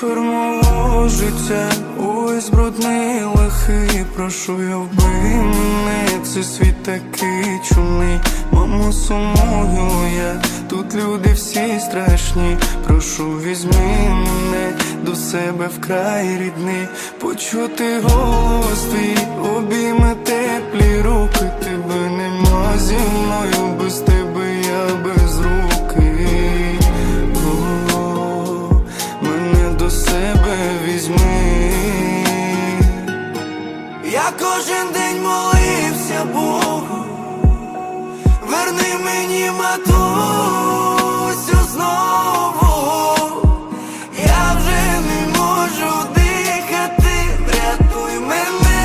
Тепер мого життя ось брудний лихий Прошу я вбий мене, це світ такий чумний. Мамо, сумую я, тут люди всі страшні. Прошу візьми мене до себе вкрай рідний. Почути голос твій, обійми теплі руки. Тебе кожен день молився Богу, верни мені матусю знову. Я вже не можу дихати, врятуй мене.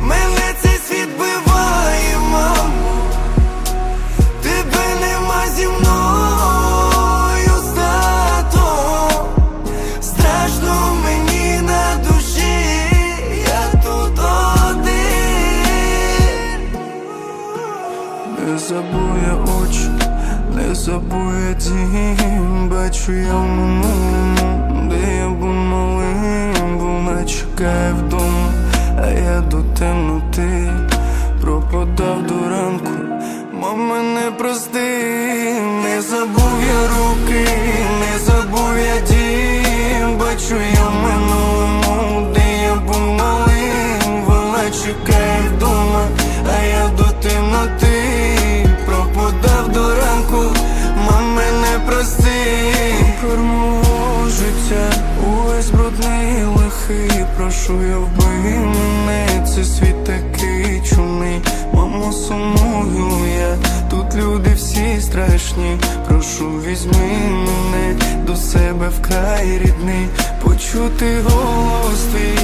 Мене цей світ биває, мамо. Тебе нема зі мною стато Страшно забує очі, не забує дім. Бачу я в минулому, де я був малим Вона чекає вдома, а я до темноти Пропадав до ранку, мама не прости, не забув я руки, не забув я дім, бачу я в минулому, де я був малим, вона чекає вдома, а я до темноти брудний прошу я вбий мене, це світ такий чумний, мамо, сумую я, тут люди всі страшні, прошу візьми мене до себе вкрай рідний, почути голос твій,